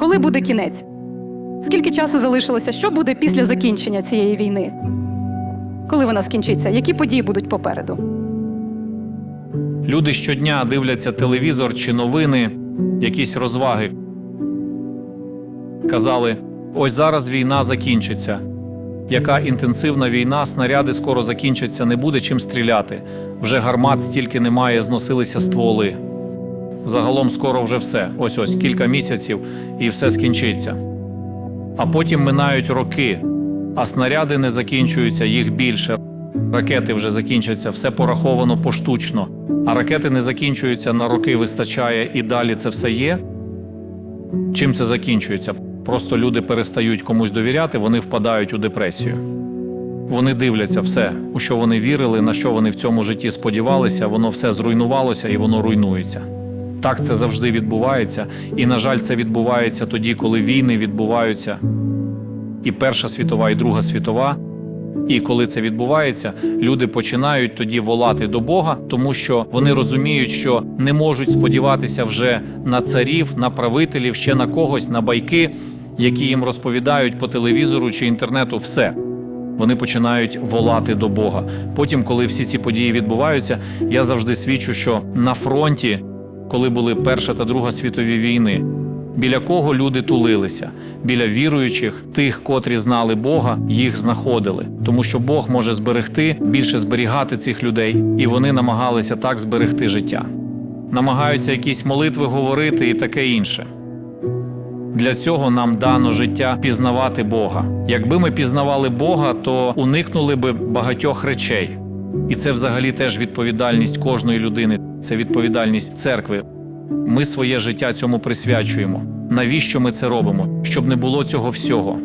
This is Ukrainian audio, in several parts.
Коли буде кінець? Скільки часу залишилося? Що буде після закінчення цієї війни? Коли вона скінчиться? Які події будуть попереду? Люди щодня дивляться телевізор чи новини, якісь розваги. Казали: ось зараз війна закінчиться. Яка інтенсивна війна, снаряди скоро закінчаться, не буде чим стріляти. Вже гармат стільки немає, зносилися стволи. Загалом скоро вже все. Ось ось кілька місяців і все скінчиться. А потім минають роки, а снаряди не закінчуються, їх більше. Ракети вже закінчаться, все пораховано поштучно. А ракети не закінчуються на роки, вистачає і далі це все є. Чим це закінчується? Просто люди перестають комусь довіряти, вони впадають у депресію. Вони дивляться все, у що вони вірили, на що вони в цьому житті сподівалися, воно все зруйнувалося і воно руйнується. Так це завжди відбувається, і, на жаль, це відбувається тоді, коли війни відбуваються. І Перша світова, і Друга світова. І коли це відбувається, люди починають тоді волати до Бога, тому що вони розуміють, що не можуть сподіватися вже на царів, на правителів, ще на когось, на байки, які їм розповідають по телевізору чи інтернету. Все вони починають волати до Бога. Потім, коли всі ці події відбуваються, я завжди свідчу, що на фронті, коли були Перша та Друга світові війни, біля кого люди тулилися, біля віруючих, тих, котрі знали Бога, їх знаходили, тому що Бог може зберегти, більше зберігати цих людей, і вони намагалися так зберегти життя. Намагаються якісь молитви говорити і таке інше. Для цього нам дано життя пізнавати Бога. Якби ми пізнавали Бога, то уникнули би багатьох речей. І це взагалі теж відповідальність кожної людини, це відповідальність церкви. Ми своє життя цьому присвячуємо. Навіщо ми це робимо? Щоб не було цього всього.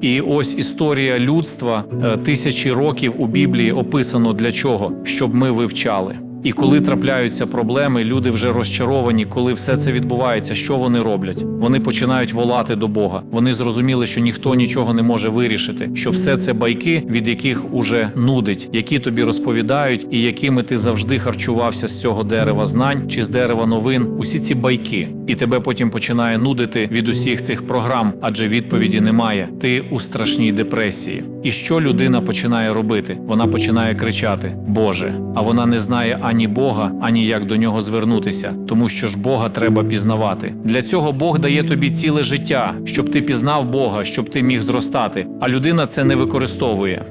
І ось історія людства е, тисячі років у Біблії описано для чого? Щоб ми вивчали. І коли трапляються проблеми, люди вже розчаровані, коли все це відбувається, що вони роблять? Вони починають волати до Бога. Вони зрозуміли, що ніхто нічого не може вирішити, що все це байки, від яких уже нудить, які тобі розповідають, і якими ти завжди харчувався з цього дерева знань чи з дерева новин. Усі ці байки, і тебе потім починає нудити від усіх цих програм, адже відповіді немає. Ти у страшній депресії. І що людина починає робити? Вона починає кричати: Боже, а вона не знає ані Бога, ані як до нього звернутися, тому що ж Бога треба пізнавати. Для цього Бог дає тобі ціле життя, щоб ти пізнав Бога, щоб ти міг зростати. А людина це не використовує.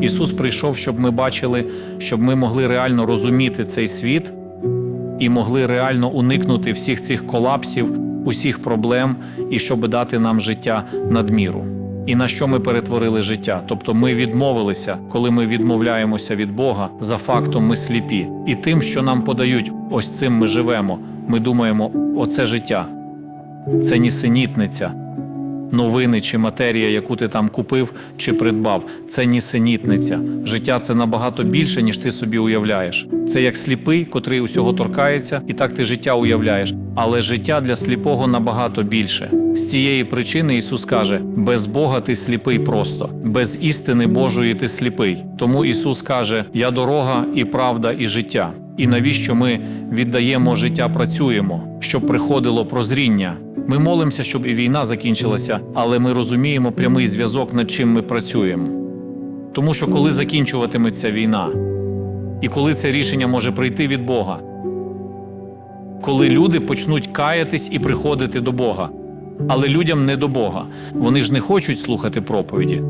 Ісус прийшов, щоб ми бачили, щоб ми могли реально розуміти цей світ і могли реально уникнути всіх цих колапсів, усіх проблем, і щоб дати нам життя надміру. І на що ми перетворили життя? Тобто ми відмовилися, коли ми відмовляємося від Бога, за фактом ми сліпі. І тим, що нам подають, ось цим ми живемо. Ми думаємо, оце життя, це нісенітниця. Новини чи матерія, яку ти там купив чи придбав, це нісенітниця. Життя це набагато більше, ніж ти собі уявляєш. Це як сліпий, котрий усього торкається, і так ти життя уявляєш. Але життя для сліпого набагато більше. З цієї причини Ісус каже: без Бога ти сліпий просто, без істини Божої ти сліпий. Тому Ісус каже: Я дорога і правда, і життя. І навіщо ми віддаємо життя, працюємо, щоб приходило прозріння? Ми молимося, щоб і війна закінчилася, але ми розуміємо прямий зв'язок, над чим ми працюємо. Тому що коли закінчуватиметься війна, і коли це рішення може прийти від Бога, коли люди почнуть каятись і приходити до Бога, але людям не до Бога. Вони ж не хочуть слухати проповіді,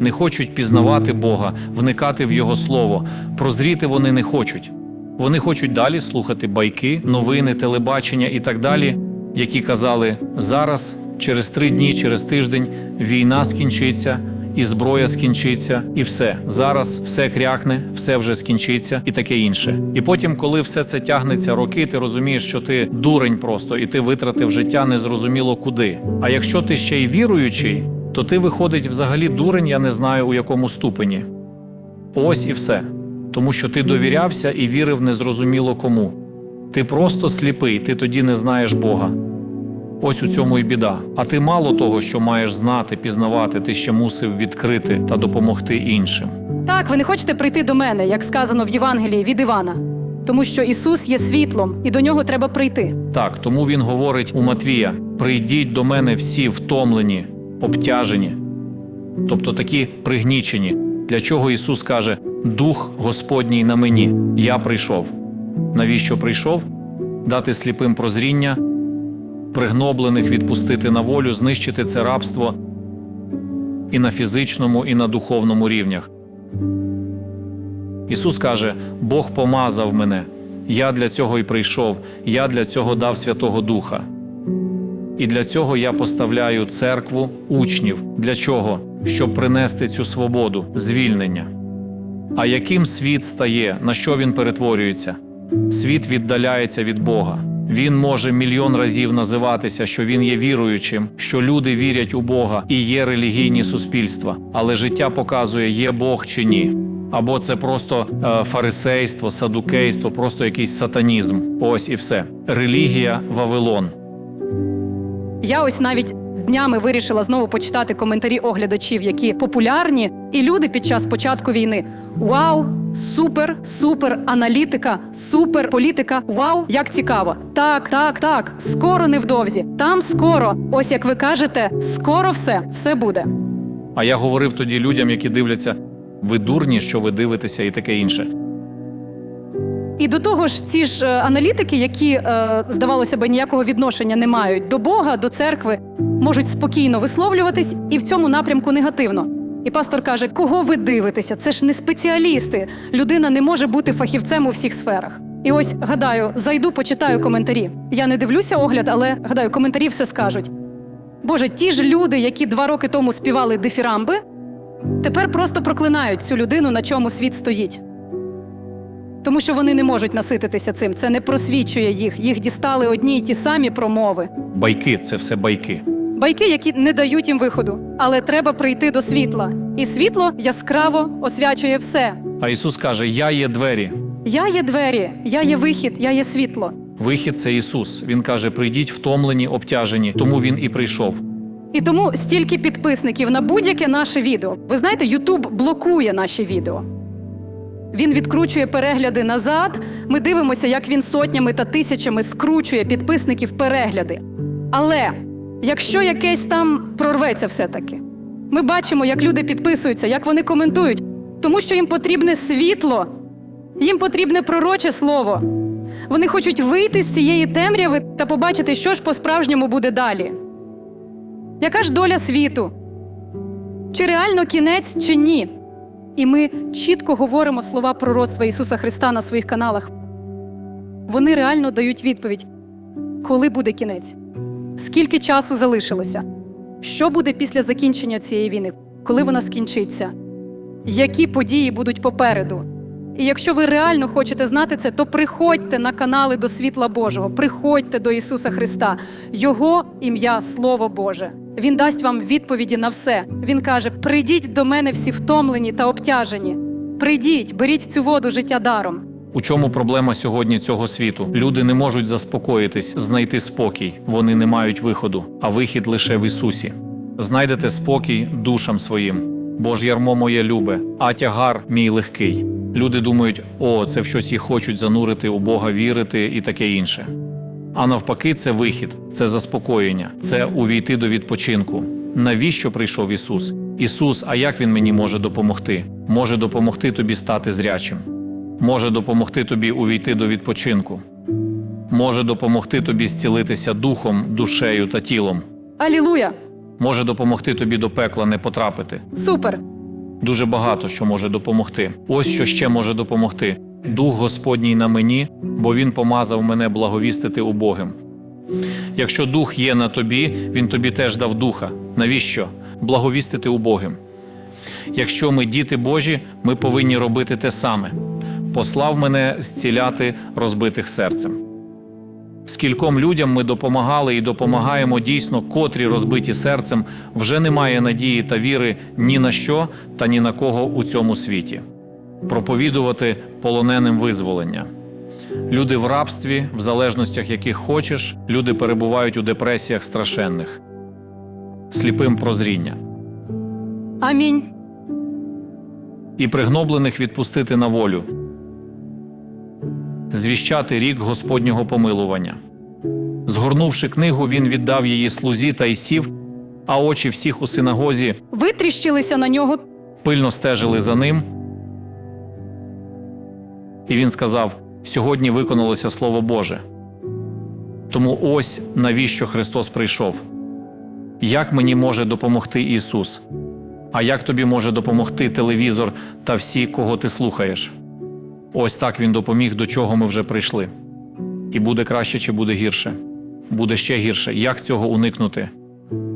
не хочуть пізнавати Бога, вникати в Його слово, прозріти вони не хочуть. Вони хочуть далі слухати байки, новини, телебачення і так далі, які казали зараз, через три дні, через тиждень війна скінчиться, і зброя скінчиться, і все. Зараз все крякне, все вже скінчиться, і таке інше. І потім, коли все це тягнеться роки, ти розумієш, що ти дурень просто, і ти витратив життя незрозуміло куди. А якщо ти ще й віруючий, то ти виходить взагалі дурень, я не знаю у якому ступені. Ось і все. Тому що ти довірявся і вірив незрозуміло кому. Ти просто сліпий, ти тоді не знаєш Бога. Ось у цьому і біда. А ти мало того, що маєш знати, пізнавати, ти ще мусив відкрити та допомогти іншим. Так, ви не хочете прийти до мене, як сказано в Євангелії від Івана. тому що Ісус є світлом, і до нього треба прийти. Так, тому він говорить у Матвія: прийдіть до мене всі втомлені, обтяжені, тобто такі пригнічені. Для чого Ісус каже: Дух Господній на мені, я прийшов. Навіщо прийшов? Дати сліпим прозріння, пригноблених відпустити на волю, знищити це рабство і на фізичному, і на духовному рівнях. Ісус каже: Бог помазав мене. Я для цього і прийшов, я для цього дав Святого Духа. І для цього я поставляю церкву учнів. Для чого? Щоб принести цю свободу, звільнення. А яким світ стає, на що він перетворюється? Світ віддаляється від Бога. Він може мільйон разів називатися, що він є віруючим, що люди вірять у Бога і є релігійні суспільства, але життя показує, є Бог чи ні. Або це просто е, фарисейство, садукейство, просто якийсь сатанізм. Ось і все. Релігія Вавилон. Я ось навіть днями вирішила знову почитати коментарі оглядачів, які популярні, і люди під час початку війни. Вау! Супер, супер аналітика, супер політика. Вау, як цікаво! Так, так, так. Скоро невдовзі. Там скоро. Ось як ви кажете, скоро все, все буде. А я говорив тоді людям, які дивляться, ви дурні, що ви дивитеся, і таке інше. І до того ж, ці ж е, аналітики, які, е, здавалося б, ніякого відношення не мають до Бога, до церкви, можуть спокійно висловлюватись і в цьому напрямку негативно. І пастор каже: кого ви дивитеся? Це ж не спеціалісти. Людина не може бути фахівцем у всіх сферах. І ось гадаю, зайду, почитаю коментарі. Я не дивлюся огляд, але гадаю, коментарі все скажуть. Боже, ті ж люди, які два роки тому співали дифірамби, тепер просто проклинають цю людину, на чому світ стоїть. Тому що вони не можуть насититися цим. Це не просвічує їх. Їх дістали одні й ті самі промови. Байки це все байки. Байки, які не дають їм виходу. Але треба прийти до світла. І світло яскраво освячує все. А Ісус каже: Я є двері. Я є двері, я є вихід, я є світло. Вихід це Ісус. Він каже: прийдіть втомлені, обтяжені. Тому він і прийшов. І тому стільки підписників на будь-яке наше відео. Ви знаєте, Ютуб блокує наші відео. Він відкручує перегляди назад. Ми дивимося, як він сотнями та тисячами скручує підписників перегляди. Але якщо якесь там прорветься все-таки, ми бачимо, як люди підписуються, як вони коментують, тому що їм потрібне світло, їм потрібне пророче слово. Вони хочуть вийти з цієї темряви та побачити, що ж по-справжньому буде далі. Яка ж доля світу? Чи реально кінець, чи ні? І ми чітко говоримо слова пророцтва Ісуса Христа на своїх каналах. Вони реально дають відповідь, коли буде кінець, скільки часу залишилося, що буде після закінчення цієї війни, коли вона скінчиться, які події будуть попереду. І якщо ви реально хочете знати це, то приходьте на канали до світла Божого, приходьте до Ісуса Христа, Його ім'я Слово Боже. Він дасть вам відповіді на все. Він каже: прийдіть до мене всі втомлені та обтяжені. Прийдіть, беріть цю воду життя даром. У чому проблема сьогодні цього світу? Люди не можуть заспокоїтись, знайти спокій. Вони не мають виходу, а вихід лише в Ісусі. Знайдете спокій душам своїм. Бо ж ярмо моє любе, а тягар мій легкий. Люди думають, о, це в щось їх хочуть занурити у Бога вірити і таке інше. А навпаки, це вихід, це заспокоєння, це увійти до відпочинку. Навіщо прийшов Ісус? Ісус, а як Він мені може допомогти? Може допомогти тобі стати зрячим, може допомогти тобі увійти до відпочинку, може допомогти тобі зцілитися духом, душею та тілом, Алілуя! може допомогти тобі до пекла не потрапити. Супер! Дуже багато що може допомогти. Ось що ще може допомогти. Дух Господній на мені, бо Він помазав мене благовістити убогим. Якщо дух є на тобі, він тобі теж дав духа. Навіщо? Благовістити убогим. Якщо ми діти Божі, ми повинні робити те саме. Послав мене зціляти розбитих серцем. Скільком людям ми допомагали і допомагаємо дійсно, котрі розбиті серцем, вже немає надії та віри ні на що та ні на кого у цьому світі. Проповідувати полоненим визволення. Люди в рабстві, в залежностях яких хочеш, люди перебувають у депресіях страшенних, сліпим прозріння. Амінь. і пригноблених відпустити на волю. Звіщати рік Господнього помилування. Згорнувши книгу, він віддав її слузі та й сів, а очі всіх у синагозі Витріщилися на нього. пильно стежили за ним. І він сказав: Сьогодні виконалося Слово Боже. Тому ось навіщо Христос прийшов. Як мені може допомогти Ісус? А як тобі може допомогти телевізор та всі, кого ти слухаєш? Ось так Він допоміг, до чого ми вже прийшли. І буде краще чи буде гірше? Буде ще гірше. Як цього уникнути?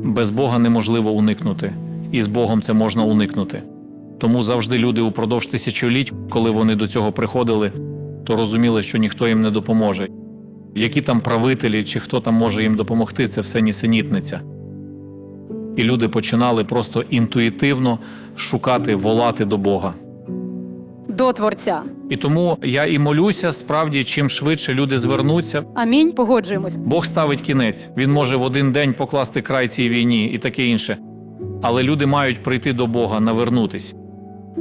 Без Бога неможливо уникнути, і з Богом це можна уникнути. Тому завжди люди упродовж тисячоліть, коли вони до цього приходили, то розуміли, що ніхто їм не допоможе. Які там правителі чи хто там може їм допомогти, це все нісенітниця. І люди починали просто інтуїтивно шукати, волати до Бога. До Творця. І тому я і молюся, справді, чим швидше люди звернуться, Амінь. Погоджуємось. Бог ставить кінець. Він може в один день покласти край цій війні і таке інше. Але люди мають прийти до Бога, навернутись.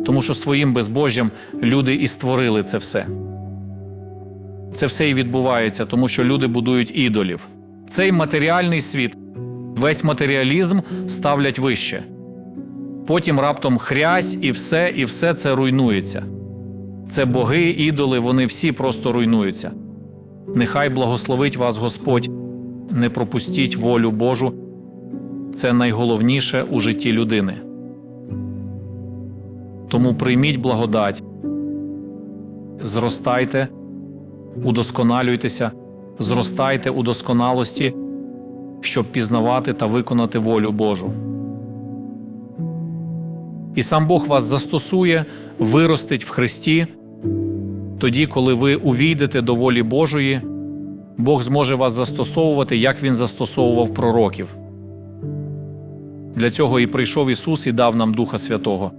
Тому що своїм безбожжям люди і створили це все. Це все і відбувається, тому що люди будують ідолів. Цей матеріальний світ, весь матеріалізм ставлять вище. Потім раптом хрясь, і все, і все це руйнується. Це боги, ідоли, вони всі просто руйнуються. Нехай благословить вас Господь, не пропустіть волю Божу. Це найголовніше у житті людини. Тому прийміть благодать, зростайте, удосконалюйтеся, зростайте у досконалості, щоб пізнавати та виконати волю Божу. І сам Бог вас застосує, виростить в Христі. Тоді, коли ви увійдете до волі Божої, Бог зможе вас застосовувати, як Він застосовував пророків. Для цього і прийшов Ісус і дав нам Духа Святого.